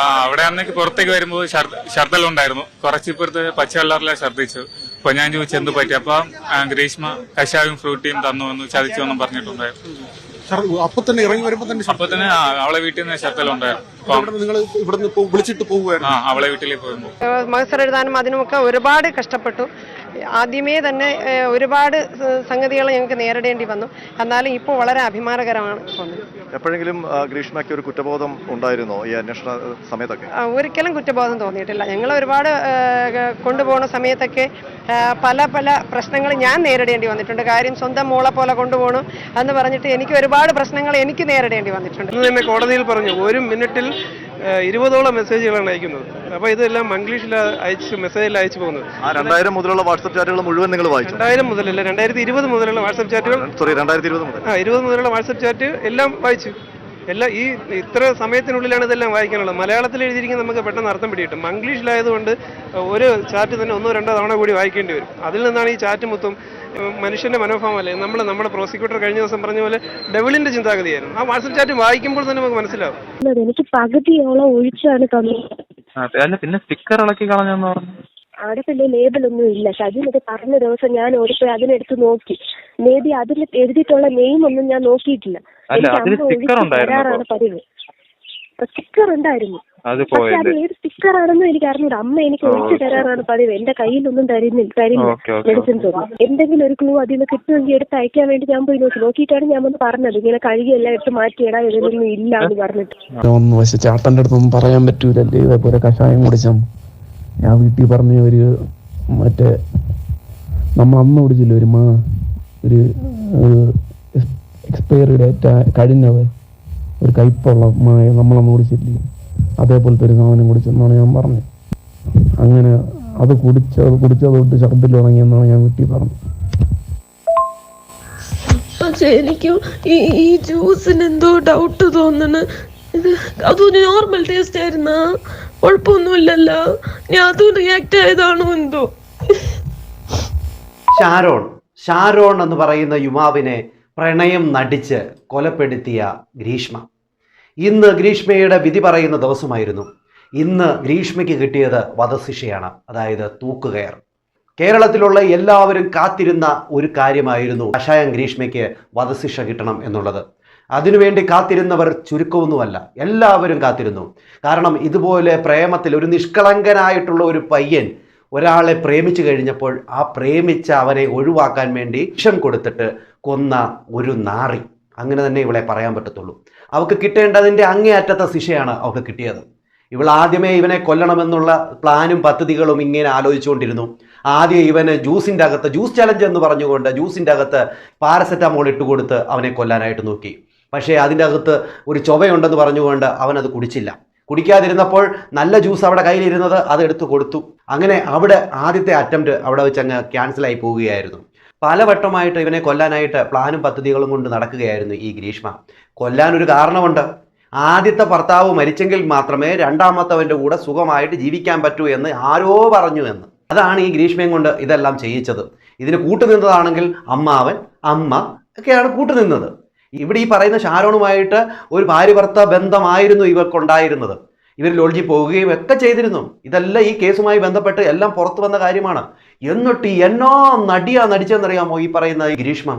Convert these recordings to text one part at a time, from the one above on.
ആ അവിടെ അന്നേക്ക് പുറത്തേക്ക് വരുമ്പോൾ ഛർദ്ദൽ ഉണ്ടായിരുന്നു. കുറച്ചിപ്പുറത്ത് പച്ചവെള്ളറിലെ ഛർദ്ദിച്ചു. അപ്പൊ ഞാൻ ചോദിച്ചു എന്ത് പറ്റി? അപ്പൊ ഗ്രീഷ്മ കഷായും ഫ്രൂട്ടിയും തന്നു എന്ന് ചതിച്ചു എന്നും പറഞ്ഞിട്ടുണ്ടായിരുന്നു അപ്പൊ തന്നെ ഇറങ്ങി വരുമ്പോ തന്നെ അപ്പൊ തന്നെ അവളെ വീട്ടിൽ നിന്ന് ഛർദ്ദലുണ്ടായിരുന്നു ഉണ്ടായിരുന്നു നിങ്ങൾ ഇവിടുന്ന് വിളിച്ചിട്ട് അവളെ വീട്ടിലേക്ക് പോകുമ്പോൾ മത്സരം എഴുതാനും അതിനുമൊക്കെ ഒരുപാട് കഷ്ടപ്പെട്ടു. ആദ്യമേ തന്നെ ഒരുപാട് സംഗതികൾ ഞങ്ങൾക്ക് നേരിടേണ്ടി വന്നു. എന്നാലും ഇപ്പോൾ വളരെ അഭിമാനകരമാണ് തോന്നുന്നത്. എപ്പോഴെങ്കിലും ഗ്രീഷ്മയ്ക്ക് ഒരു കുറ്റബോധം ഉണ്ടായിരുന്നോ ഈ അന്വേഷണ സമയത്തൊക്കെ? ഒരിക്കലും കുറ്റബോധം തോന്നിയിട്ടില്ല. ഞങ്ങൾ ഒരുപാട് കൊണ്ടുപോകുന്ന സമയത്തൊക്കെ പല പല പ്രശ്നങ്ങൾ ഞാൻ നേരിടേണ്ടി വന്നിട്ടുണ്ട്. കാര്യം സ്വന്തം മോളെ പോലെ കൊണ്ടുപോകണം എന്ന് പറഞ്ഞിട്ട് എനിക്ക് ഒരുപാട് പ്രശ്നങ്ങൾ എനിക്ക് നേരിടേണ്ടി വന്നിട്ടുണ്ട്. കോടതിയിൽ പറഞ്ഞു ഒരു മിനിറ്റിൽ ഇരുപതോളം മെസ്സേജുകളാണ് അയക്കുന്നത്. അപ്പോൾ ഇതെല്ലാം മംഗ്ലീഷിൽ അയച്ച് മെസ്സേജിൽ അയച്ചു പോകുന്നത്. രണ്ടായിരം മുതലുള്ള വാട്സപ്പ് ചാറ്റുകൾ മുഴുവൻ നിങ്ങൾ വായിച്ചു? രണ്ടായിരം മുതലല്ല രണ്ടായിരത്തി ഇരുപത് മുതലുള്ള വാട്സപ്പ് ചാറ്റുകൾ സോറി രണ്ടായിരത്തി ഇരുപത് മുതൽ. ആ ഇരുപത് മുതലുള്ള വാട്സപ്പ് ചാറ്റ് എല്ലാം വായിച്ചു. എല്ലാം ഈ ഇത്ര സമയത്തിനുള്ളിലാണ് ഇതെല്ലാം വായിക്കാനുള്ളത്. മലയാളത്തിൽ എഴുതിയിരിക്കുന്ന നമുക്ക് പെട്ടെന്ന് അർത്ഥം പിടികിട്ടും. മംഗ്ലീഷിലായതുകൊണ്ട് ഒരു ചാറ്റ് തന്നെ ഒന്നോ രണ്ടോ തവണ കൂടി വായിക്കേണ്ടി വരും. അതിൽ നിന്നാണ് ഈ ചാറ്റ് മൊത്തം മനുഷ്യന്റെ മനോഭാവമല്ലേ? നമ്മൾ നമ്മുടെ പ്രോസിക്യൂട്ടർ കഴിഞ്ഞ ദിവസം പറഞ്ഞ പോലെ ഡെവിളിന്റെ ചിന്താഗതിയായിരുന്നു. ആ വാട്സപ്പ് ചാറ്റ് വായിക്കുമ്പോൾ തന്നെ നമുക്ക് മനസ്സിലാവും. എനിക്ക് പകുതിയോളം ഒഴിച്ചാണ് അല്ല പിന്നെ സ്റ്റിക്കർ ഇളക്കി കളഞ്ഞെന്ന് പറഞ്ഞു അവിടെ പിന്നെ ലേബൽ ഒന്നും ഇല്ല. ഷജിൻ ഇത് പറഞ്ഞ ദിവസം ഞാൻ ഓടിപ്പോയി അതിനെടുത്ത് നോക്കി. മേ ബി അതിൽ എഴുതിയിട്ടുള്ള നെയിം ഒന്നും ഞാൻ നോക്കിയിട്ടില്ല. അല്ല, എനിക്ക് അമ്മ ഒഴിച്ച് തരാറാണ് പതിവ്. സ്റ്റിക്കർ ഉണ്ടായിരുന്നു. അത് പക്ഷെ അത് ഏത് സ്റ്റിക്കർ ആണെന്നും എനിക്ക് അറിഞ്ഞൂട. അമ്മ എനിക്ക് ഒഴിച്ചു തരാറാണ് പതിവ്. എന്റെ കയ്യിലൊന്നും തരുന്നില്ല തരുന്നു മെഡിസിൻസ് ഒന്നും മെഡിസിൻ തോന്നും. എന്തെങ്കിലും ഒരു ക്ലൂ അതിൽ നിന്ന് കിട്ടുമെങ്കിൽ എടുത്ത് അയക്കാൻ വേണ്ടി ഞാൻ പോയി നോക്കി. നോക്കിയിട്ടാണ് ഞാൻ ഒന്ന് പറഞ്ഞത്. ഇങ്ങനെ കഴുകിയെല്ലാം എടുത്ത് മാറ്റിയിടാ ഇതൊന്നും ഇല്ല എന്ന് പറഞ്ഞിട്ട് ഒന്ന് പക്ഷെ അടുത്തൊന്നും പറയാൻ പറ്റൂലല്ലേ? ഇതേപോലെ കഷായം കുടിച്ചാൽ ഞാൻ വീട്ടിൽ പറഞ്ഞ ഒരു മറ്റേ നമ്മൾ അന്ന് ഓടിച്ചില്ല ഒരു മാ ഒരു എക്സ്പയറി ഡേറ്റ് കഴിഞ്ഞത്. ഒരു കയ്പുള്ള മായ നമ്മളന്ന് കുടിച്ചില്ലേ അതേപോലത്തെ ഒരു സാധനം കുടിച്ചെന്നാണ് ഞാൻ പറഞ്ഞത്. അങ്ങനെ അത് കുടിച്ചത് കുടിച്ചത് തൊട്ട് ഛർദ്ദിൽ തുടങ്ങിയെന്നാണ് ഞാൻ വീട്ടിൽ പറഞ്ഞത്. പക്ഷെ എനിക്ക് ഈ ഈ ജ്യൂസിന് എന്തോ ഡൗട്ട് തോന്നണ്. ഇത് അതൊരു നോർമൽ ടേസ്റ്റ് ആയിരുന്ന? കുഴപ്പമൊന്നുമില്ലല്ലോ. ഞാൻ അത് റിയാക്ട് ആയതാണോ എന്തോ. ഷാരോൺ ഷാരോൺ എന്ന് പറയുന്ന യുവാവിനെ പ്രണയം നടിച്ച് കൊലപ്പെടുത്തിയ ഗ്രീഷ്മ. ഇന്ന് ഗ്രീഷ്മയുടെ വിധി പറയുന്ന ദിവസമായിരുന്നു. ഇന്ന് ഗ്രീഷ്മയ്ക്ക് കിട്ടിയത് വധശിക്ഷയാണ് അതായത് തൂക്കുകയർ. കേരളത്തിലുള്ള എല്ലാവരും കാത്തിരുന്ന ഒരു കാര്യമായിരുന്നു കഷായം ഗ്രീഷ്മയ്ക്ക് വധശിക്ഷ കിട്ടണം എന്നുള്ളത്. അതിനുവേണ്ടി കാത്തിരുന്നവർ ചുരുക്കമൊന്നുമല്ല. എല്ലാവരും കാത്തിരുന്നു. കാരണം ഇതുപോലെ പ്രേമത്തിൽ ഒരു നിഷ്കളങ്കനായിട്ടുള്ള ഒരു പയ്യൻ ഒരാളെ പ്രേമിച്ചു കഴിഞ്ഞപ്പോൾ ആ പ്രേമിച്ച അവനെ ഒഴിവാക്കാൻ വേണ്ടി വിഷം കൊടുത്തിട്ട് കൊന്ന ഒരു നാറി. അങ്ങനെ തന്നെ ഇവളെ പറയാൻ പറ്റത്തുള്ളൂ. അവൾക്ക് കിട്ടേണ്ടതിന്റെ അങ്ങേയറ്റത്തെ ശിക്ഷയാണ് അവൾക്ക് കിട്ടിയത്. ഇവൾ ആദ്യമേ ഇവനെ കൊല്ലണമെന്നുള്ള പ്ലാനും പദ്ധതികളും ഇങ്ങനെ ആലോചിച്ചുകൊണ്ടിരുന്നു. ആദ്യം ഇവന് ജ്യൂസിന്റെ അകത്ത് ജ്യൂസ് ചലഞ്ച് എന്ന് പറഞ്ഞുകൊണ്ട് ജ്യൂസിന്റെ അകത്ത് പാരസെറ്റാമോൾ ഇട്ട് കൊടുത്ത് അവനെ കൊല്ലാനായിട്ട് നോക്കി. പക്ഷേ അതിന്റെ അകത്ത് ഒരു ചൊവയുണ്ടെന്ന് പറഞ്ഞുകൊണ്ട് അവനത് കുടിച്ചില്ല. കുടിക്കാതിരുന്നപ്പോൾ നല്ല ജ്യൂസ് അവിടെ കയ്യിലിരുന്നത് അത് എടുത്തു കൊടുത്തു. അങ്ങനെ അവിടെ ആദ്യത്തെ അറ്റംപ്റ്റ് അവിടെ വെച്ച് അങ്ങ് ക്യാൻസലായി പോവുകയായിരുന്നു. പലവട്ടമായിട്ട് ഇവനെ കൊല്ലാനായിട്ട് പ്ലാനും പദ്ധതികളും കൊണ്ട് നടക്കുകയായിരുന്നു ഈ ഗ്രീഷ്മ. കൊല്ലാനൊരു കാരണമുണ്ട്. ആദ്യത്തെ ഭർത്താവ് മരിച്ചെങ്കിൽ മാത്രമേ രണ്ടാമത്തവന്റെ കൂടെ സുഖമായിട്ട് ജീവിക്കാൻ പറ്റൂ എന്ന് ആരോ പറഞ്ഞു എന്ന്. അതാണ് ഈ ഗ്രീഷ്മയും കൊണ്ട് ഇതെല്ലാം ചെയ്യിച്ചത്. ഇതിന് കൂട്ടുനിന്നതാണെങ്കിൽ അമ്മാവൻ അമ്മ ഒക്കെയാണ് കൂട്ടുനിന്നത്. ഇവിടെ ഈ പറയുന്ന ഷാരോണുമായിട്ട് ഒരു ഭാര്യ ഭർത്ത ബന്ധമായിരുന്നു ഇവർക്കുണ്ടായിരുന്നത്. ഇവർ ലോഡ്ജിൽ പോവുകയും ഒക്കെ ചെയ്തിരുന്നു. ഇതെല്ലാം ഈ കേസുമായി ബന്ധപ്പെട്ട് എല്ലാം പുറത്തു വന്ന കാര്യമാണ്. എന്നിട്ട് എന്നോ നടിയാ നടിച്ചെന്നറിയാമോ ഈ പറയുന്ന ഗ്രീഷ്മ?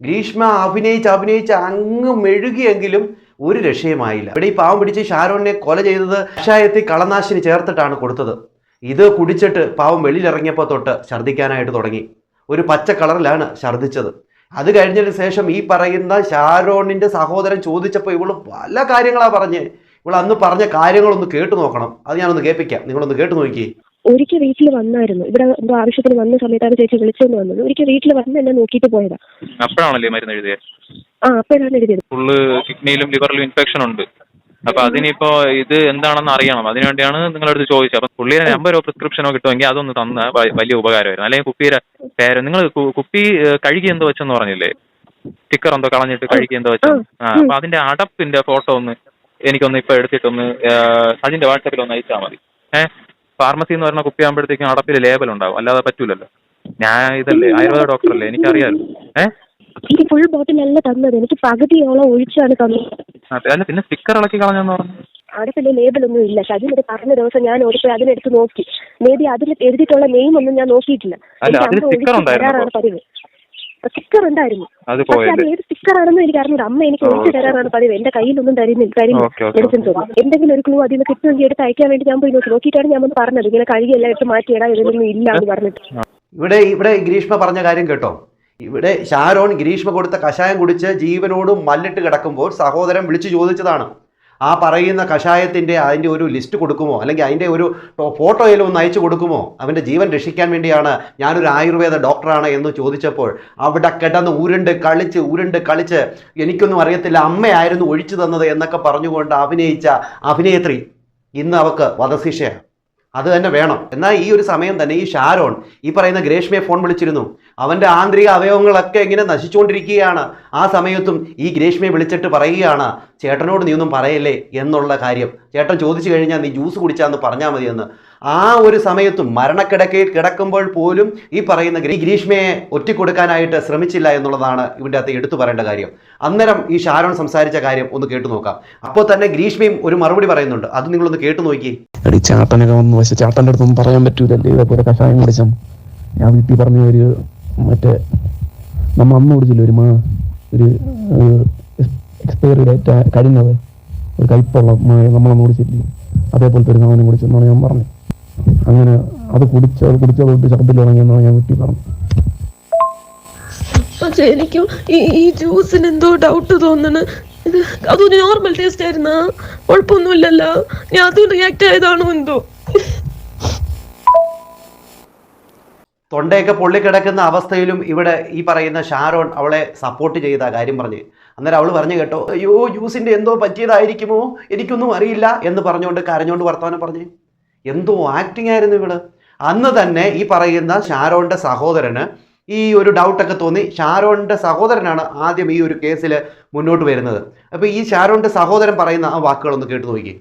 ഗ്രീഷ്മ അഭിനയിച്ച് അഭിനയിച്ച് അങ്ങ് മെഴുകിയെങ്കിലും ഒരു രക്ഷയുമായില്ല. ഇവിടെ ഈ പാവം പിടിച്ച് ഷാരോണിനെ കൊല ചെയ്തത് കഷായത്തിൽ കളനാശിനി ചേർത്തിട്ടാണ് കൊടുത്തത്. ഇത് കുടിച്ചിട്ട് പാവം വെളിയിലിറങ്ങിയപ്പോൾ തൊട്ട് ഛർദ്ദിക്കാനായിട്ട് തുടങ്ങി. ഒരു പച്ച കളറിലാണ് ഛർദ്ദിച്ചത്. അത് കഴിഞ്ഞതിന് ശേഷം ഈ പറയുന്ന ഷാരോണിന്റെ സഹോദരൻ ചോദിച്ചപ്പോൾ ഇവൾ പല കാര്യങ്ങളാണ് പറഞ്ഞ്. ഇവൾ അന്ന് പറഞ്ഞ കാര്യങ്ങളൊന്ന് കേട്ടു നോക്കണം. അത് ഞാനൊന്ന് കേൾപ്പിക്കാം. നിങ്ങളൊന്ന് കേട്ടു നോക്കി ഒരിക്കൽ വീട്ടിൽ വന്നായിരുന്നു. ഇവിടെ എന്തോ ആവശ്യത്തിന് വന്ന സമയത്താണ് ചേച്ചി വിളിച്ചോണ്ട് വന്നത്. ഒരിക്കൽ വീട്ടിൽ വന്ന് എന്നെ നോക്കിയിട്ട് പോയതാ. അപ്പോഴാണല്ലേ മരുന്ന് എഴുതിയത്? ആ അപ്പോഴാണ് എഴുതിയത്. ഫുള്ള് കിഡ്നിയിലും ലിവറിലും ഇൻഫെക്ഷൻ ഉണ്ട്. അപ്പൊ അതിനിപ്പോ ഇത് എന്താണെന്ന് അറിയണം. അതിനുവേണ്ടിയാണ് നിങ്ങളടുത്ത് ചോദിച്ചത്. അപ്പൊ പുള്ളിയുടെ നമ്പറോ പ്രിസ്ക്രിപ്ഷനോ കിട്ടുമെങ്കിൽ അതൊന്ന് തന്ന വലിയ ഉപകാരമായിരുന്നു. അല്ലെങ്കിൽ കുപ്പിയുടെ പേര് നിങ്ങൾ കുപ്പി കഴുകി എന്തോ വെച്ചെന്ന് പറഞ്ഞില്ലേ? സ്റ്റിക്കർ എന്തോ കളഞ്ഞിട്ട് കഴുകി എന്തോ വെച്ചു ആ അപ്പൊ അതിന്റെ അടപ്പിന്റെ ഫോട്ടോ ഒന്ന് എനിക്കൊന്ന് ഇപ്പൊ എടുത്തിട്ടൊന്ന് അതിന്റെ വാട്സാപ്പിൽ ഒന്ന് അയച്ചാൽ മതി. ഏഹ് ഫാർമസി എന്ന് പറഞ്ഞ കുപ്പി ആകുമ്പോഴത്തേക്കും അടപ്പിൽ ലേബൽ ഉണ്ടാവും. അല്ലാതെ പറ്റൂലല്ലോ. ഞാൻ ഇതല്ലേ ആയുർവേദ ഡോക്ടറല്ലേ എനിക്കറിയാലോ. ഏഹ് എനിക്ക് ഫുൾ ബോട്ടിലല്ല തന്നത്. എനിക്ക് പകുതിയോളം ഒഴിച്ചാണ് തന്നത്. അല്ല പിന്നെ സ്റ്റിക്കർ ഇളക്കി കളഞ്ഞെന്ന് പറഞ്ഞു. അടുത്തുള്ള ലേബലൊന്നും ഇല്ല. സജിൻ ഇത് പറഞ്ഞ ദിവസം ഞാൻ ഓടിപ്പോയി അതിനെടുത്ത് നോക്കി. മേ ബി അതിൽ എഴുതിയിട്ടുള്ള നെയിം ഒന്നും ഞാൻ നോക്കിയിട്ടില്ല. അല്ല, എനിക്ക് അതിൽ അമ്മ sticker ഒഴിച്ച് ഉണ്ടായിരുന്നോ? തരാറാണ് പതിവ്. സ്റ്റിക്കർ ഉണ്ടായിരുന്നു. അത് പക്ഷെ പോയത്. അത് ഏത് സ്റ്റിക്കർ ആണെന്ന് എനിക്ക് അമ്മ എനിക്ക് ഒഴിച്ചു തരാറാണ് പതിവ്. എന്റെ കയ്യിലൊന്നും തരുന്നില്ല തരുന്നില്ല ഓക്കെ ഓക്കെ മെഡിസിൻസ് ഒന്നും. എന്തെങ്കിലും ഒരു ക്ലൂ അതിൽ നിന്ന് കിട്ടുമെങ്കിൽ എടുത്ത് അയക്കാൻ വേണ്ടി ഞാൻ പോയി നോക്കി. നോക്കിയിട്ടാണ് ഞാൻ വന്ന് പറഞ്ഞത്. ഇങ്ങനെ കഴുകിയെല്ലാം എടുത്ത് മാറ്റിയിടാ ഇതൊന്നും ഇല്ല എന്ന് പറഞ്ഞിട്ട്. ഇവിടെ ഇവിടെ ഗ്രീഷ്മ പറഞ്ഞ കാര്യം കേട്ടോ. ഇവിടെ ഷാരോൺ ഗിരീഷ്മ കൊടുത്ത കഷായം കുടിച്ച് ജീവനോട് മല്ലിട്ട് കിടക്കുമ്പോൾ സഹോദരൻ വിളിച്ചു ചോദിച്ചതാണ് ആ പറയുന്ന കഷായത്തിന്റെ അതിന്റെ ഒരു ലിസ്റ്റ് കൊടുക്കുമോ? അല്ലെങ്കിൽ അതിന്റെ ഒരു ഫോട്ടോയിലും ഒന്ന് അയച്ചു കൊടുക്കുമോ? അവന്റെ ജീവൻ രക്ഷിക്കാൻ വേണ്ടിയാണ് ഞാനൊരു ആയുർവേദ ഡോക്ടറാണ് എന്ന് ചോദിച്ചപ്പോൾ അവിടെ കിടന്ന് ഉരുണ്ട് കളിച്ച് ഉരുണ്ട് കളിച്ച് എനിക്കൊന്നും അറിയത്തില്ല അമ്മയായിരുന്നു ഒഴിച്ചു തന്നത് എന്നൊക്കെ പറഞ്ഞുകൊണ്ട് അഭിനയിച്ച അഭിനേത്രി ഇന്ന് അവക്ക് വധശിക്ഷയാണ്. അത് തന്നെ വേണം. എന്നാൽ ഈ ഒരു സമയം തന്നെ ഈ ഷാരോൺ ഈ പറയുന്ന ഗ്രേഷ്മയെ ഫോൺ വിളിച്ചിരുന്നു. അവന്റെ ആന്തരിക അവയവങ്ങളൊക്കെ ഇങ്ങനെ നശിച്ചുകൊണ്ടിരിക്കുകയാണ്. ആ സമയത്തും ഈ ഗ്രേഷ്മയെ വിളിച്ചിട്ട് പറയുകയാണ് ചേട്ടനോട് നീ ഒന്നും പറയല്ലേ? എന്നുള്ള കാര്യം. ചേട്ടൻ ചോദിച്ചു കഴിഞ്ഞാൽ നീ ജ്യൂസ് കുടിച്ചാന്ന് പറഞ്ഞാൽ മതിയെന്ന്. ആ ഒരു സമയത്തും മരണക്കിടക്കയിൽ കിടക്കുമ്പോൾ പോലും ഈ പറയുന്ന ഗ്രീ- ഗ്രീഷ്മയെ ഒറ്റിക്കൊടുക്കാനായിട്ട് ശ്രമിച്ചില്ല എന്നുള്ളതാണ് ഇവന്റെ അകത്ത് എടുത്തു പറയേണ്ട കാര്യം. അന്നേരം ഈ ഷാരോൺ സംസാരിച്ച കാര്യം ഒന്ന് കേട്ടു നോക്കാം. അപ്പോൾ തന്നെ ഗ്രീഷ്മയും ഒരു മറുപടി പറയുന്നുണ്ട്. അത് നിങ്ങളൊന്ന് കേട്ടു നോക്കി. അടി ചാട്ടനൊക്കെ വന്നു പക്ഷെ ചാട്ടന്റെ അടുത്തൊന്നും പറയാൻ പറ്റൂലല്ലേ? ഇതേപോലെ കഷായം കുടിച്ചാൽ ഞാൻ വീട്ടിൽ പറഞ്ഞ ഒരു മറ്റേ നമ്മ അന്ന് കുടിച്ചില്ല ഒരു മാ ഒരു എക്സ്പയറി ഡേറ്റ് കഴിഞ്ഞത് ഒരു കയ്പുള്ള നമ്മളന്ന് കുടിച്ചില്ലേ? അതേപോലത്തെ ഒരു സാധനം കുടിച്ചെന്നാണ് ഞാൻ പറഞ്ഞത്. അങ്ങനെ അത് കുടിച്ച് അത് കുടിച്ചത് തൊട്ട് ശബ്ദത്തിൽ ഇറങ്ങിയെന്നാണ് ഞാൻ വീട്ടിൽ പറഞ്ഞു. പക്ഷെ എനിക്കും ഈ ഈ ജ്യൂസിന് എന്തോ ഡൗട്ട് തോന്നണ്. ഇത് അതൊരു നോർമൽ ടേസ്റ്റ് ആയിരുന്നാ? കുഴപ്പമൊന്നുമില്ലല്ലോ. ഞാൻ അതും റിയാക്ട് ആയതാണോ എന്തോ? തൊണ്ടയൊക്കെ പൊള്ളിക്കിടക്കുന്ന അവസ്ഥയിലും ഇവിടെ ഈ പറയുന്ന ഷാരോൺ അവളെ സപ്പോർട്ട് ചെയ്ത കാര്യം പറഞ്ഞ്. അന്നേരം അവൾ പറഞ്ഞു കേട്ടോ അയ്യോ ജ്യൂസിന്റെ എന്തോ പറ്റിയതായിരിക്കുമോ? എനിക്കൊന്നും അറിയില്ല എന്ന് പറഞ്ഞുകൊണ്ട് കരഞ്ഞുകൊണ്ട് വർത്തമാനം പറഞ്ഞ്. എന്തോ ആക്ടിങ് ആയിരുന്നു ഇവൾ അന്ന് തന്നെ ഈ പറയുന്ന ഷാരോണിന്റെ സഹോദരന് ഈ ഒരു ഡൗട്ടൊക്കെ തോന്നി. ഷാരോണിന്റെ സഹോദരനാണ് ആദ്യം ഈ ഒരു കേസിൽ മുന്നോട്ട് വരുന്നത്. അപ്പോൾ ഈ ഷാരോണിന്റെ സഹോദരൻ പറയുന്ന ആ വാക്കുകളൊന്ന് കേട്ടു നോക്കി.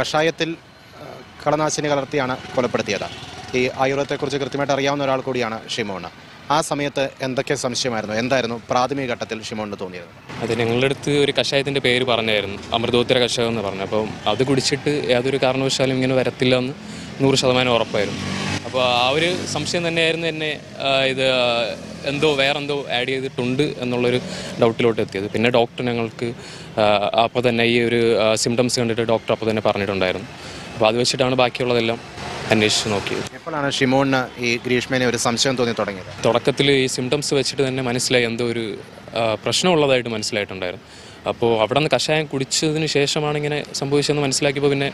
കഷായത്തിൽ കളനാശിനി കലർത്തിയാണ് കൊലപ്പെടുത്തിയത്. ഈ ആയുർവേദത്തെക്കുറിച്ച് കൃത്യമായിട്ട് അറിയാവുന്ന ഒരാൾ കൂടിയാണ് ഷിമോൺ ആ സമയത്ത് എന്തൊക്കെ സംശയമായിരുന്നു? എന്തായിരുന്നു പ്രാഥമിക ഘട്ടത്തിൽ ഷിമോണിന് തോന്നിയത്? അത് ഞങ്ങളുടെ അടുത്ത് ഒരു കഷായത്തിന്റെ പേര് പറഞ്ഞായിരുന്നു. അമൃതോത്തര കഷായം എന്ന് പറഞ്ഞു. അപ്പം അത് കുടിച്ചിട്ട് യാതൊരു കാരണവശാലും ഇങ്ങനെ വരത്തില്ല എന്ന് നൂറ് ശതമാനം ഉറപ്പായിരുന്നു. അപ്പോൾ ആ ഒരു സംശയം തന്നെയായിരുന്നു എന്നെ ഇത് എന്തോ വേറെന്തോ ആഡ് ചെയ്തിട്ടുണ്ട് എന്നുള്ളൊരു ഡൗട്ടിലോട്ട് എത്തിയത്. പിന്നെ ഡോക്ടർ ഞങ്ങൾക്ക് അപ്പോൾ തന്നെ ഈ ഒരു സിംറ്റംസ് കണ്ടിട്ട് ഡോക്ടർ അപ്പോൾ തന്നെ പറഞ്ഞിട്ടുണ്ടായിരുന്നു. അപ്പോൾ അത് വെച്ചിട്ടാണ് ബാക്കിയുള്ളതെല്ലാം അന്വേഷിച്ച് നോക്കിയത്. എപ്പോഴാണ് ഷിമോണിന് ഈ ഗ്രീഷ്മേനെ ഒരു സംശയം തോന്നി തുടങ്ങിയത്? തുടക്കത്തിൽ ഈ സിംറ്റംസ് വെച്ചിട്ട് തന്നെ മനസ്സിലായി എന്തോ ഒരു പ്രശ്നമുള്ളതായിട്ട് മനസ്സിലായിട്ടുണ്ടായിരുന്നു. അപ്പോൾ അവിടെ നിന്ന് കഷായം കുടിച്ചതിന് ശേഷമാണ് ഇങ്ങനെ സംഭവിച്ചതെന്ന് മനസ്സിലാക്കിയപ്പോൾ പിന്നെ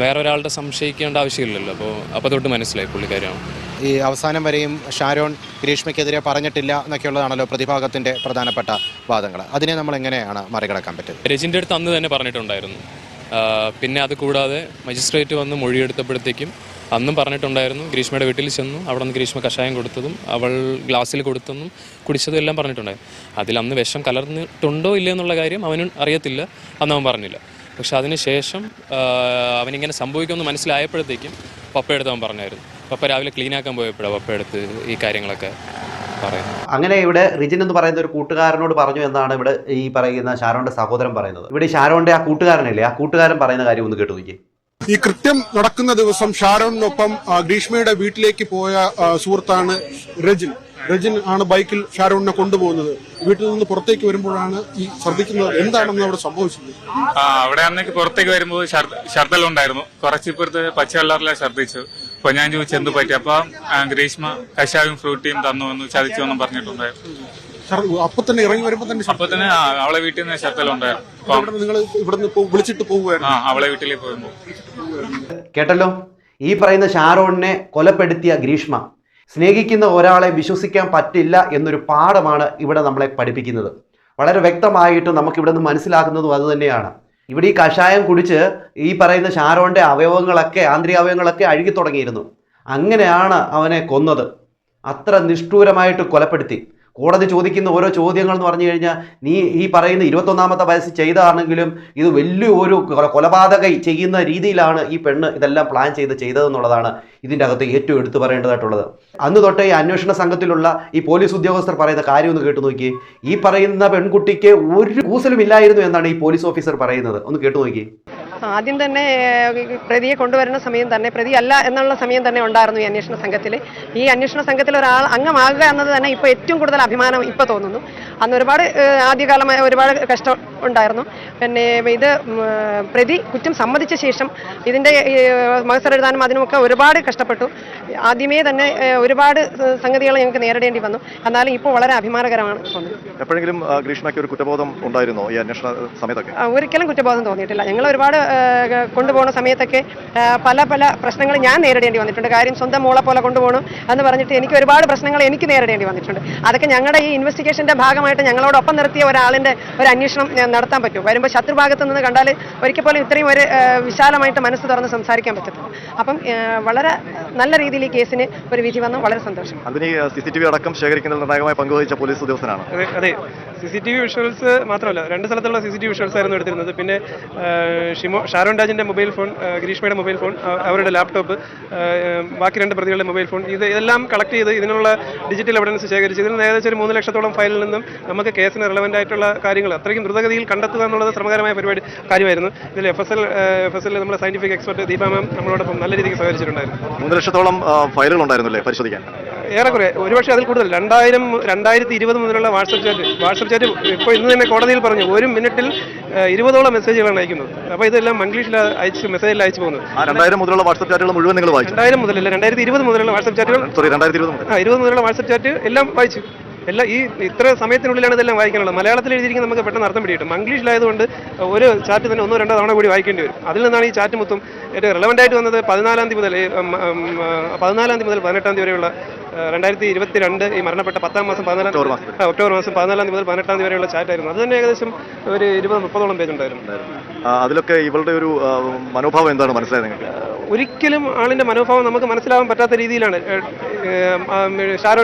വേറെ ഒരാളുടെ സംശയിക്കേണ്ട ആവശ്യമില്ലല്ലോ. അപ്പോൾ അപ്പോൾ തൊട്ട് മനസ്സിലായി പുള്ളിക്കാരിയാണ്. ഈ അവസാനം വരെയും ഷാരോൺ ഗ്രീഷ്മയ്ക്കെതിരെ പറഞ്ഞിട്ടില്ല എന്നൊക്കെയുള്ളതാണല്ലോ പ്രതിഭാഗത്തിന്റെ പ്രധാനപ്പെട്ട വാദങ്ങൾ അതിനെ നമ്മൾ എങ്ങനെയാണ് മറികടക്കാൻ പറ്റുന്നത്? രജിന്റെ അടുത്ത് അന്ന് തന്നെ പറഞ്ഞിട്ടുണ്ടായിരുന്നു. പിന്നെ അത് കൂടാതെ മജിസ്ട്രേറ്റ് വന്ന് മൊഴിയെടുത്തപ്പോഴത്തേക്കും അന്നും പറഞ്ഞിട്ടുണ്ടായിരുന്നു ഗ്രീഷ്മയുടെ വീട്ടിൽ ചെന്നു അവിടെ നിന്ന് ഗ്രീഷ്മ കഷായം കൊടുത്തതും അവൾ ഗ്ലാസ്സിൽ കൊടുത്തതും കുടിച്ചതും എല്ലാം പറഞ്ഞിട്ടുണ്ടായിരുന്നു. അതിൽ അന്ന് വിഷം കലർന്നിട്ടുണ്ടോ ഇല്ലയോ എന്നുള്ള കാര്യം അവനും അറിയത്തില്ല അന്ന് അവൻ പറഞ്ഞില്ല. പക്ഷെ അതിനുശേഷം അവനിങ്ങനെ സംഭവിക്കുമെന്ന് മനസ്സിലായപ്പോഴത്തേക്കും പപ്പയെടുത്ത് അവൻ പറഞ്ഞായിരുന്നു. പപ്പ രാവിലെ ക്ലീൻ ആക്കാൻ പോയപ്പോഴാണ് പപ്പയെടുത്ത് ഈ കാര്യങ്ങളൊക്കെ അങ്ങനെ ഇവിടെ റിജിൻ എന്ന് പറയുന്ന ഒരു കൂട്ടുകാരനോട് പറഞ്ഞു എന്നാണ് ഇവിടെ ഈ പറയുന്ന ഷാരോന്റെ സഹോദരൻ പറയുന്നത്. ഇവിടെ ഷാരോന്റെ ആ കൂട്ടുകാരനല്ലേ? ആ കൂട്ടുകാരൻ പറയുന്ന കാര്യം ഒന്ന് കേട്ടു നോക്കി ഈ കൃത്യം നടക്കുന്ന ദിവസം ഷാരോണിനൊപ്പം ഗ്രീഷ്മയുടെ വീട്ടിലേക്ക് പോയ സുഹൃത്താണ് രജിൻ. രജിൻ ആണ് ബൈക്കിൽ ഷാരോണിനെ കൊണ്ടുപോകുന്നത്. വീട്ടിൽ നിന്ന് പുറത്തേക്ക് വരുമ്പോഴാണ് ഈ ശ്രദ്ധിക്കുന്നത് എന്താണെന്ന് അവിടെ സംഭവിച്ചത്? ആ അവിടെ അന്നേക്ക് പുറത്തേക്ക് വരുമ്പോൾ ഛർദ്ദൽ ഉണ്ടായിരുന്നു. കുറച്ചിപ്പുറത്ത് പച്ചവെള്ളറിലെ ഛർദ്ദിച്ചു. അപ്പൊ ഞാൻ ചോദിച്ചു എന്ത് പറ്റി? അപ്പൊ ഗ്രീഷ്മ കഷായും ഫ്രൂട്ടിയും തന്നു എന്ന് ചതിച്ചു എന്നും പറഞ്ഞിട്ടുണ്ടായിരുന്നു. അപ്പൊ തന്നെ ഇറങ്ങി വരുമ്പോ തന്നെ അപ്പൊ തന്നെ അവളെ വീട്ടിൽ നിന്ന് ഛർദ്ദൽ ഉണ്ടായിരുന്നു. നിങ്ങൾ ഇവിടുന്ന് വിളിച്ചിട്ട് പോകുമായിരുന്നു അവളെ വീട്ടിലേക്ക് പോകുമ്പോൾ കേട്ടല്ലോ? ഈ പറയുന്ന ഷാരോണിനെ കൊലപ്പെടുത്തിയ ഗ്രീഷ്മ. സ്നേഹിക്കുന്ന ഒരാളെ വിശ്വസിക്കാൻ പറ്റില്ല എന്നൊരു പാഠമാണ് ഇവിടെ നമ്മളെ പഠിപ്പിക്കുന്നത്. വളരെ വ്യക്തമായിട്ട് നമുക്കിവിടെ നിന്ന് മനസ്സിലാക്കുന്നതും അതുതന്നെയാണ് ഇവിടെ ഈ കഷായം കുടിച്ച് ഈ പറയുന്ന ഷാരോന്റെ അവയവങ്ങളൊക്കെ ആന്തരിക അവയവങ്ങളൊക്കെ അഴുകി തുടങ്ങിയിരുന്നു. അങ്ങനെയാണ് അവനെ കൊന്നത്. അത്ര നിഷ്ഠൂരമായിട്ട് കൊലപ്പെടുത്തി. കോടതി ചോദിക്കുന്ന ഓരോ ചോദ്യങ്ങൾ എന്ന് പറഞ്ഞു കഴിഞ്ഞാൽ നീ ഈ പറയുന്ന ഇരുപത്തൊന്നാമത്തെ വയസ്സ് ചെയ്തതാണെങ്കിലും ഇത് വലിയ ഒരു കൊലപാതക ചെയ്യുന്ന രീതിയിലാണ് ഈ പെണ്ണ് ഇതെല്ലാം പ്ലാൻ ചെയ്ത് ചെയ്തതെന്നുള്ളതാണ് ഇതിന്റെ അകത്ത് ഏറ്റവും എടുത്തു പറയേണ്ടതായിട്ടുള്ളത്. അന്ന് തൊട്ടേ ഈ അന്വേഷണ സംഘത്തിലുള്ള ഈ പോലീസ് ഉദ്യോഗസ്ഥർ പറയുന്ന കാര്യം ഒന്ന് കേട്ടു നോക്കി ഈ പറയുന്ന പെൺകുട്ടിക്ക് ഒരു കൂസലും ഇല്ലായിരുന്നു എന്നാണ് ഈ പോലീസ് ഓഫീസർ പറയുന്നത്. ഒന്ന് കേട്ടു നോക്കി ആദ്യം തന്നെ പ്രതിയെ കൊണ്ടുവരുന്ന സമയം തന്നെ പ്രതി അല്ല എന്നുള്ള സമയം തന്നെ ഉണ്ടായിരുന്നു ഈ അന്വേഷണ സംഘത്തിൽ ഈ അന്വേഷണ സംഘത്തിൽ ഒരാൾ അംഗമാകുക എന്നത് തന്നെ ഇപ്പോൾ ഏറ്റവും കൂടുതൽ അഭിമാനം ഇപ്പോൾ തോന്നുന്നു. അന്ന് ഒരുപാട് ആദ്യകാലമായ ഒരുപാട് കഷ്ടം ഉണ്ടായിരുന്നു. പിന്നെ ഇത് പ്രതി കുറ്റം സമ്മതിച്ച ശേഷം ഇതിന്റെ മത്സരം എഴുതാനും അതിനുമൊക്കെ ഒരുപാട് കഷ്ടപ്പെട്ടു. ആദ്യമേ തന്നെ ഒരുപാട് സംഗതികൾ ഞങ്ങൾക്ക് നേരിടേണ്ടി വന്നു. എന്നാലും ഇപ്പോൾ വളരെ അഭിമാനകരമാണ് തോന്നുന്നത് എപ്പോഴെങ്കിലും ഗ്രീഷ്മയ്ക്ക് ഒരു കുറ്റബോധം ഉണ്ടായിരുന്നോ ഈ അന്വേഷണ സമയത്തൊക്കെ? ഒരിക്കലും കുറ്റബോധം തോന്നിയിട്ടില്ല. ഞങ്ങൾ ഒരുപാട് കൊണ്ടുപോകുന്ന സമയത്തൊക്കെ പല പല പ്രശ്നങ്ങൾ ഞാൻ നേരിടേണ്ടി വന്നിട്ടുണ്ട്. കാര്യം സ്വന്തം മോളെ പോലെ കൊണ്ടുപോകണം എന്ന് പറഞ്ഞിട്ട് എനിക്ക് ഒരുപാട് പ്രശ്നങ്ങൾ എനിക്ക് നേരിടേണ്ടി വന്നിട്ടുണ്ട്. അതൊക്കെ ഞങ്ങളുടെ ഈ ഇൻവെസ്റ്റിഗേഷന്റെ ഭാഗമായിട്ട് ഞങ്ങളോടൊപ്പം നിർത്തിയ ഒരാളിന്റെ ഒരു അന്വേഷണം ഞാൻ നടത്താൻ പറ്റും. വരുമ്പോൾ ശത്രുഭാഗത്ത് നിന്ന് കണ്ടാൽ ഒരിക്കൽ പോലും ഇത്രയും ഒരു വിശാലമായിട്ട് മനസ്സ് തുറന്ന് സംസാരിക്കാൻ പറ്റത്തില്ല. അപ്പം വളരെ നല്ല രീതിയിൽ ഈ കേസിന് ഒരു വിധി വന്നു. വളരെ സന്തോഷം. അതിന് സി സി ടി വി അടക്കം ശേഖരിക്കുന്നതിൽ നിർണായകമായി പങ്കുവഹിച്ച പോലീസ് ഉദ്യോഗസ്ഥനാണ്? അതെ അതെ. C C T V visuals മാത്രമല്ല രണ്ട് സ്ഥലത്തുള്ള C C T V visuals ആയിരുന്നു എടുത്തിരുന്നത്. പിന്നെ ഷിമോ ഷാരോൺ രാജിന്റെ മൊബൈൽ ഫോൺ ഗ്രീഷ്മയുടെ മൊബൈൽ ഫോൺ അവരുടെ ലാപ്ടോപ്പ് ബാക്കി രണ്ട് പ്രതികളുടെ മൊബൈൽ ഫോൺ ഇത് ഇതെല്ലാം കളക്ട് ചെയ്ത് ഇതിനുള്ള ഡിജിറ്റൽ എവിഡൻസ് ശേഖരിച്ച് ഇതിൽ ഏകദേശം ഒരു മൂന്ന് ലക്ഷത്തോളം ഫയലിൽ നിന്നും നമുക്ക് കേസിന് റിലവന്റ് ആയിട്ടുള്ള കാര്യങ്ങൾ അത്രയ്ക്കും ദ്രുതഗതിയിൽ കണ്ടെത്തുക എന്നുള്ളത് ശ്രമകരമായ പരിപാടി കാര്യമായിരുന്നു. ഇതിൽ F S L F S L നമ്മുടെ സയന്റിഫിക് എക്സ്പെർട്ട് ദീപ മാം നമ്മളോടൊപ്പം നല്ല രീതിക്ക് സഹകരിച്ചിട്ടുണ്ടായിരുന്നു. മൂന്ന് ലക്ഷത്തോളം ഫയലുകൾ ഉണ്ടായിരുന്നു അല്ലേ പരിശോധിക്കാൻ? ഏറെക്കുറെ. ഒരുപക്ഷെ അതിൽ കൂടുതൽ. രണ്ടായിരം രണ്ടായിരത്തി ഇരുപത് മുതലുള്ള വാട്സപ്പ് ചാറ്റ്. വാട്സപ്പ് ചാറ്റ് ഇപ്പോൾ ഇന്ന് തന്നെ കോടതിയിൽ പറഞ്ഞു ഒരു മിനിറ്റിൽ ഇരുപതോളം മെസ്സേജുകളാണ് അയക്കുന്നത്. അപ്പോൾ ഇതെല്ലാം മംഗ്ലീഷിൽ അയച്ച് മെസ്സേജിൽ അയച്ചു പോകുന്നത്. രണ്ടായിരം മുതലുള്ള വാട്സപ്പ് ചാറ്റുകൾ മുഴുവൻ നിങ്ങൾ വായിച്ചു. രണ്ടായിരം മുതലല്ല രണ്ടായിരത്തി ഇരുപത് മുതലുള്ള വാട്സപ്പ് ചാറ്റുകൾ സോറി രണ്ടായിരത്തി ഇരുപത് മുതൽ. ആ ഇരുപത് മുതലുള്ള വാട്സപ്പ് ചാറ്റ് എല്ലാം വായിച്ചു. എല്ലാ ഈ ഇത്ര സമയത്തിനുള്ളിലാണ് ഇതെല്ലാം വായിക്കാനുള്ളത്. മലയാളത്തിൽ എഴുതിയിരിക്കുന്ന നമുക്ക് പെട്ടെന്ന് അർത്ഥം പിടിയിട്ടും ഇംഗ്ലീഷിലായതുകൊണ്ട് ഒരു ചാറ്റ് തന്നെ ഒന്നോ രണ്ടോ തവണ കൂടി വായിക്കേണ്ടി വരും. അതിൽ നിന്നാണ് ഈ ചാറ്റ് മൊത്തം ഏറ്റവും റെലവന്റ് ആയിട്ട് വന്നത് പതിനാലാം തീയതി മുതൽ പതിനാലാം തീയതി മുതൽ പതിനെട്ടാം തീയതി വരെയുള്ള രണ്ടായിരത്തി ഇരുപത്തി രണ്ട് ഈ മരണപ്പെട്ട പത്താം മാസം പതിനാലാം തീയതി മാസം. ഒക്ടോബർ മാസം പതിനാലാം തീയതി മുതൽ പതിനെട്ടാം തീയതി വരെയുള്ള ചാറ്റായിരുന്നു അത് തന്നെ ഏകദേശം ഒരു ഇരുപത് മുപ്പതോളം പേജ് ഉണ്ടായിരുന്നു. അതിലൊക്കെ ഇവളുടെ ഒരു മനോഭാവം എന്താണ്? മനസ്സിലായത് നിങ്ങൾക്ക്? ഒരിക്കലും ആളിന്റെ മനോഭാവം നമുക്ക് മനസ്സിലാവാൻ പറ്റാത്ത രീതിയിലാണ്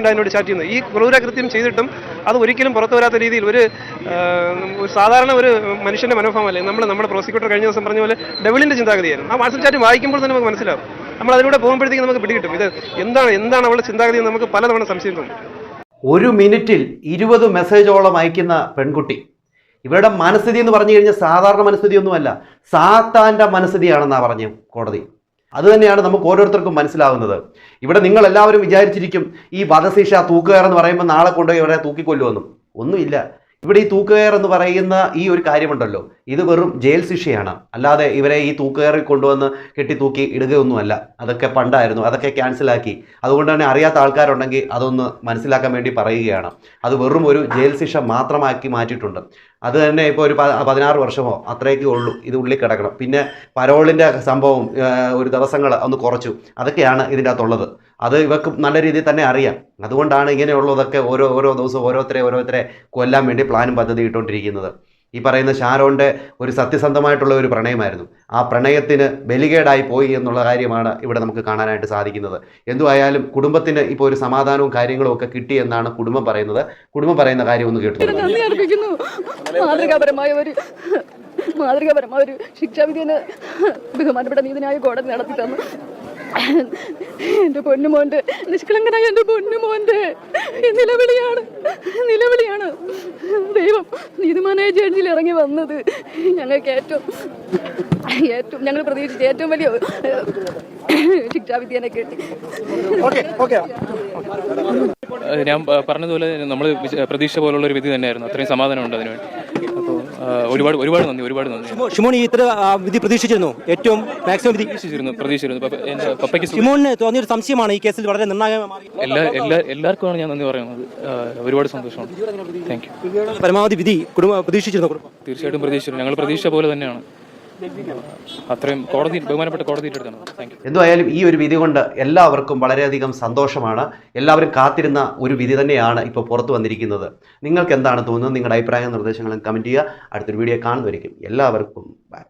ഡാനിനോട് ചാറ്റ് ചെയ്യുന്നത്. ഈ ക്രൂരകൃത്യം ചെയ്തിട്ടും അത് ഒരിക്കലും പുറത്തു വരാത്ത രീതിയിൽ ഒരു സാധാരണ ഒരു മനുഷ്യന്റെ മനോഭാവമല്ലേ? നമ്മൾ നമ്മുടെ പ്രോസിക്യൂട്ടർ കഴിഞ്ഞ ദിവസം പറഞ്ഞ പോലെ ഡെവിളിന്റെ ചിന്താഗതിയായിരുന്നു. ആ വാട്സപ്പ് ചാറ്റ് വായിക്കുമ്പോൾ തന്നെ നമുക്ക് മനസ്സിലാവും. നമ്മൾ അതിലൂടെ പോകുമ്പോഴത്തേക്ക് നമുക്ക് പിടികിട്ടും. ഇത് എന്താണ് എന്താണ് അവളുടെ ചിന്താഗതി എന്ന് നമുക്ക് പലതവണ സംശയം തോന്നും. ഒരു മിനിറ്റിൽ ഇരുപത് മെസ്സേജോളം അയക്കുന്ന പെൺകുട്ടി. ഇവരുടെ മനസ്ഥിതി എന്ന് പറഞ്ഞു കഴിഞ്ഞാൽ സാധാരണ മനസ്ഥിതിയൊന്നുമല്ല സാത്താന്റെ മനസ്ഥിതിയാണെന്നാണ് പറഞ്ഞു കോടതി. അത് തന്നെയാണ് നമുക്ക് ഓരോരുത്തർക്കും മനസ്സിലാവുന്നത്. ഇവിടെ നിങ്ങൾ എല്ലാവരും വിചാരിച്ചിരിക്കും ഈ വധശിക്ഷ തൂക്കുകയർ എന്ന് പറയുമ്പോൾ നാളെ കൊണ്ടുപോയി ഇവരെ തൂക്കിക്കൊല്ലുമെന്നും. ഒന്നുമില്ല. ഇവിടെ ഈ തൂക്കുകയർ എന്ന് പറയുന്ന ഈ ഒരു കാര്യമുണ്ടല്ലോ. ഇത് വെറും ജയിൽ ശിക്ഷയാണ്. അല്ലാതെ ഇവരെ ഈ തൂക്കുകയറിൽ കൊണ്ടുവന്ന് കെട്ടി തൂക്കി ഇടുകയൊന്നുമല്ല. അതൊക്കെ പണ്ടായിരുന്നു. അതൊക്കെ ക്യാൻസലാക്കി അതുകൊണ്ട് തന്നെ അറിയാത്ത ആൾക്കാരുണ്ടെങ്കിൽ അതൊന്ന് മനസ്സിലാക്കാൻ വേണ്ടി പറയുകയാണ്. അത് വെറും ഒരു ജയിൽ ശിക്ഷ മാത്രമാക്കി മാറ്റിയിട്ടുണ്ട്. അത് തന്നെ ഇപ്പോൾ ഒരു പതിനാറ് വർഷമോ അത്രയൊക്കെ ഉള്ളൂ ഇത് ഉള്ളിൽ കിടക്കണം. പിന്നെ പരോളിന്റെ സംഭവം ഒരു ദിവസങ്ങൾ ഒന്ന് കുറച്ചു. അതൊക്കെയാണ് ഇതിന്റെ അകത്തുള്ളത്. അത് ഇവർക്ക് നല്ല രീതിയിൽ തന്നെ അറിയാം. അതുകൊണ്ടാണ് ഇങ്ങനെയുള്ളതൊക്കെ ഓരോ ഓരോ ദിവസവും ഓരോരുത്തരെ ഓരോരുത്തരെ കൊല്ലാൻ വേണ്ടി പ്ലാനും പദ്ധതി ഇട്ടുകൊണ്ടിരിക്കുന്നത്. ഈ പറയുന്ന ഷാരോന്റെ ഒരു സത്യസന്ധമായിട്ടുള്ള ഒരു പ്രണയമായിരുന്നു. ആ പ്രണയത്തിന് ബലികേടായി പോയി എന്നുള്ള കാര്യമാണ് ഇവിടെ നമുക്ക് കാണാനായിട്ട് സാധിക്കുന്നത്. എന്തുമായാലും കുടുംബത്തിന് ഇപ്പോൾ ഒരു സമാധാനവും കാര്യങ്ങളും ഒക്കെ കിട്ടി എന്നാണ് കുടുംബം പറയുന്നത്. കുടുംബം പറയുന്ന കാര്യം ഒന്ന് കേട്ടു മാതൃകാപരമായ ഒരു മാതൃകാപരമായ ഒരു ബഹുമാനപ്പെട്ട നീതിനായ കോടതി നടത്തി തന്നു എന്റെ പൊന്നുമോന്റെ നിഷ്കളങ്കനായ എന്റെ പൊന്നുമോന്റെ ഈ നിലവിളിയാണ് നിലവിളിയാണ്. ദൈവം നീതിമാനായ ജഡ്ജിൽ ഇറങ്ങി വന്നത് ഞങ്ങൾക്ക് ഏറ്റവും ഏറ്റവും ഞങ്ങൾ പ്രതീക്ഷിച്ച ഏറ്റവും വലിയ ശിക്ഷാവിദ്യനെ ശിക്ഷാവിധിയെ കിട്ടി. ഞാൻ പറഞ്ഞതുപോലെ നമ്മൾ പ്രതീക്ഷ പോലുള്ള ഒരു വിധി തന്നെയായിരുന്നു. അത്രയും സമാധാനം ഉണ്ട് അതിനുവേണ്ടി. ഒരുപാട് ഒരുപാട് നന്ദി ഒരുപാട് നന്ദി. ഷിമോൺ ഈ ഇത്ര വിധി പ്രതീക്ഷിച്ചിരുന്നു. ഏറ്റവും മാക്സിമം വിധി പ്രതീക്ഷിച്ചിരുന്നു പ്രതീക്ഷിച്ചിരുന്നു. പപ്പ- പപ്പയ്ക്ക് സുഖം. ഷിമോണിന് തോന്നിയൊരു സംശയമാണ് ഈ കേസിൽ വളരെ നിർണായകമായി എല്ലാ എല്ലാ എല്ലാവർക്കുമാണ് ഞാൻ നന്ദി പറയുന്നത്. ഒരുപാട് സന്തോഷമാണ് താങ്ക് യു പരമാവധി വിധി കുടുംബം പ്രതീക്ഷിച്ചിരുന്നു കുടുംബം? തീർച്ചയായിട്ടും പ്രതീക്ഷിച്ചിരുന്നു. ഞങ്ങൾ പ്രതീക്ഷ പോലെ തന്നെയാണ്. അത്രയും കോടതി ബഹുമാനപ്പെട്ട കോടതിയുടെ യു ഈ ഒരു വിധി കൊണ്ട് എല്ലാവർക്കും വളരെയധികം സന്തോഷമാണ്. എല്ലാവരും കാത്തിരുന്ന ഒരു വിധി തന്നെയാണ് ഇപ്പോൾ പുറത്തു വന്നിരിക്കുന്നത്. നിങ്ങൾക്ക് എന്താണ് തോന്നുന്നത്? നിങ്ങളുടെ അഭിപ്രായ നിർദ്ദേശങ്ങളും കമന്റ് ചെയ്യുക. അടുത്തൊരു വീഡിയോ കാണുന്നവരിക്കും എല്ലാവർക്കും ബൈ